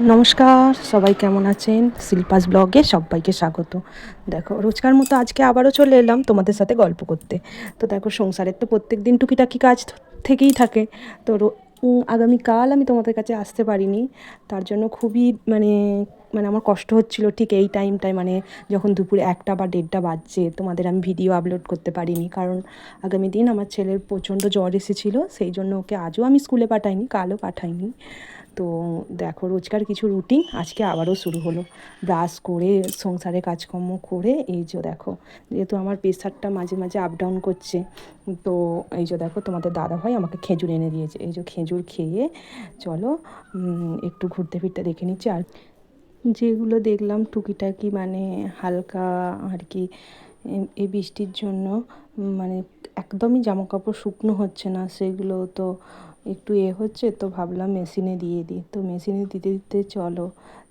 নমস্কার, সবাই কেমন আছেন? শিল্পাস ব্লগে সবাইকে স্বাগত। দেখো, রোজকার মতো আজকে আবারও চলে এলাম তোমাদের সাথে গল্প করতে। তো দেখো, সংসারের তো প্রত্যেক দিন টুকিটাকি কাজ থেকেই থাকে। তো আগামীকাল আমি তোমাদের কাছে আসতে পারিনি। তার জন্য খুবই মানে মানে আমার কষ্ট হচ্ছিল ঠিক এই টাইমটায়। মানে যখন দুপুরে একটা বা দেড়টা বাজছে, তোমাদের আমি ভিডিও আপলোড করতে পারিনি। কারণ আগামী দিন আমার ছেলের প্রচণ্ড জ্বর এসেছিল, সেই জন্য ওকে আজও আমি স্কুলে পাঠাইনি, কালও পাঠাইনি। তো দেখো, রোজকার কিছু রুটিন আজকে আবারও শুরু হলো। ব্রাশ করে, সংসারে কাজকর্ম করে, এই যে দেখো, যেহেতু আমার প্রেশারটা মাঝে মাঝে আপ ডাউন করছে, তো এই যে দেখো, তোমাদের দাদাভাই আমাকে খেজুর এনে দিয়েছে। এই যে খেজুর খেয়ে চলো একটু ঘুরতে ফিরতে দেখে নিচ্ছি। আর যেগুলো দেখলাম টুকিটাকি মানে হালকা আর কি এই বৃষ্টির জন্য মানে একদমই জামা কাপড় শুকনো হচ্ছে না, সেগুলো তো একটু এ হচ্ছে তো ভাবলাম মেশিনে দিয়ে দিই। তো মেশিনে দিতে দিতে চলো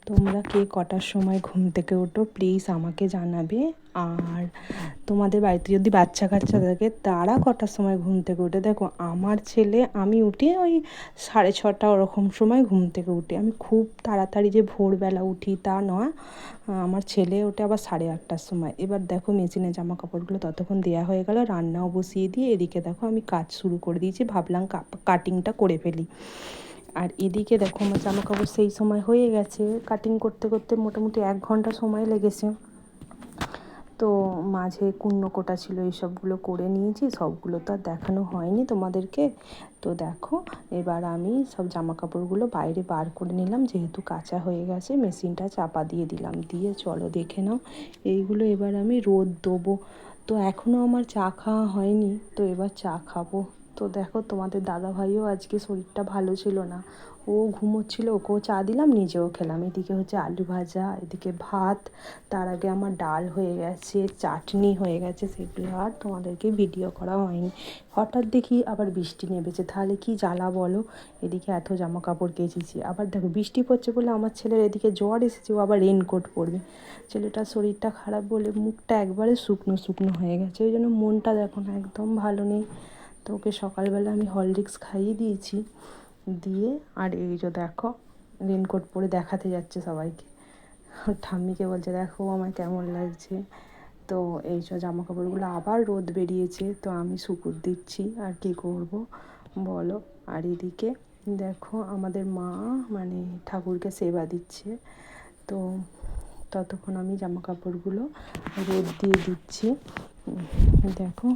তোমরা কে কটার সময় ঘুম থেকে ওঠো প্লিজ আমাকে জানাবে। আর তোমাদের বাড়িতে যদি বাচ্চা কাচ্চা থাকে, তারা কটার সময় ঘুম থেকে ওঠে দেখো, আমার ছেলে, আমি উঠি ওই সাড়ে ছটা ওরকম সময় ঘুম থেকে উঠি। আমি খুব তাড়াতাড়ি যে ভোরবেলা উঠি তা নয়। আমার ছেলে ওঠে আবার সাড়ে আটটার সময়। এবার দেখো মেশিনে জামা কাপড়গুলো ততক্ষণ দেওয়া হয়ে গেল, রান্নাও বসিয়ে দিয়ে এদিকে দেখো, আমি কাজ শুরু করে দিয়েছি, ভাবলাম কাটিংটা করে ফেলি। আর এদিকে দেখো আমার জামা কাপড় সেই সময় হয়ে গেছে। কাটিং করতে করতে মোটামুটি এক ঘণ্টা সময় লেগেছে। তো মাঝে কুন্ন কোটা ছিল, এইসবগুলো করে নিয়েছি, সবগুলো তো আর দেখানো হয়নি তোমাদেরকে। তো দেখো, এবার আমি সব জামা কাপড়গুলো বাইরে বার করে নিলাম, যেহেতু কাঁচা হয়ে গেছে, মেশিনটা চাপা দিয়ে দিলাম। দিয়ে চলো দেখে নাও, এইগুলো এবার আমি রোদ দেবো। তো এখনও আমার চা খাওয়া হয়নি, তো এবার চা খাব। তো দেখো, তোমাদের দাদা ভাইও আজকে শরীরটা ভালো ছিল না। ও ঘুমোচ্ছিল, ওকেও চা দিলাম, নিজেও খেলাম। এদিকে হচ্ছে আলু ভাজা, এদিকে ভাত, তার আগে আমার ডাল হয়ে গেছে, চাটনি হয়ে গেছে সেগুলো, আর তোমাদেরকে ভিডিও করা হয়নি। হঠাৎ দেখি আবার বৃষ্টি নেমেছে, তাহলে কি জ্বালা বলো? এদিকে এত জামা কাপড় কেচেছি। আবার দেখো, বৃষ্টি পড়ছে বলে আমার ছেলের এদিকে জ্বর এসেছে, ও আবার রেনকোট পরবে। ছেলেটার শরীরটা খারাপ বলে মুখটা একবারে শুকনো শুকনো হয়ে গেছে, ওই জন্য মনটা দেখো না, একদম ভালো নেই। তো ওকে সকালবেলা আমি হরলিক্স খাইয়ে দিয়েছি। দিয়ে, আর এই যে দেখো রেনকোট পরে দেখাতে যাচ্ছে সবাইকে। ঠাম্মিকে বলছে, দেখো আমার কেমন লাগছে। তো এই সব জামা কাপড়গুলো আবার রোদ বেরিয়েছে, তো আমি শুকুর দিচ্ছি। আর কি করব বলো? আর এদিকে দেখো আমাদের মা মানে ঠাকুরকে সেবা দিচ্ছে। তো ততক্ষণ আমি জামা কাপড়গুলো রোদ দিয়ে দিচ্ছি। দেখো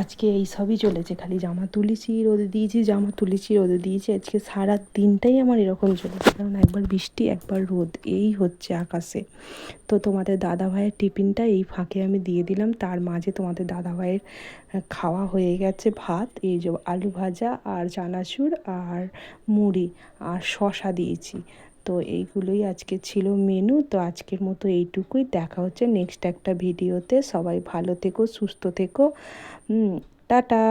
আজকে এই সবই চলেছে, খালি জামা তুলেছি রোদে দিয়েছি, জামা তুলেছি রোদে দিয়েছি, আজকে সারা দিনটাই আমার এরকম চলেছে, কারণ একবার বৃষ্টি, একবার রোদ, এই হচ্ছে আকাশে। তো তোমাদের দাদা ভাইয়ের টিফিনটা এই ফাঁকে আমি দিয়ে দিলাম, তার মাঝে তোমাদের দাদা ভাইয়ের খাওয়া হয়ে গেছে ভাত, এই যে আলু ভাজা আর চানাচুর আর মুড়ি আর শশা দিয়েছি। তো এইগুলোই আজকে ছিল মেনু তো আজকের মতো এইটুকুই। দেখা হচ্ছে নেক্সট একটা ভিডিওতে সবাই ভালো থেকো, সুস্থ থেকো। টাটা।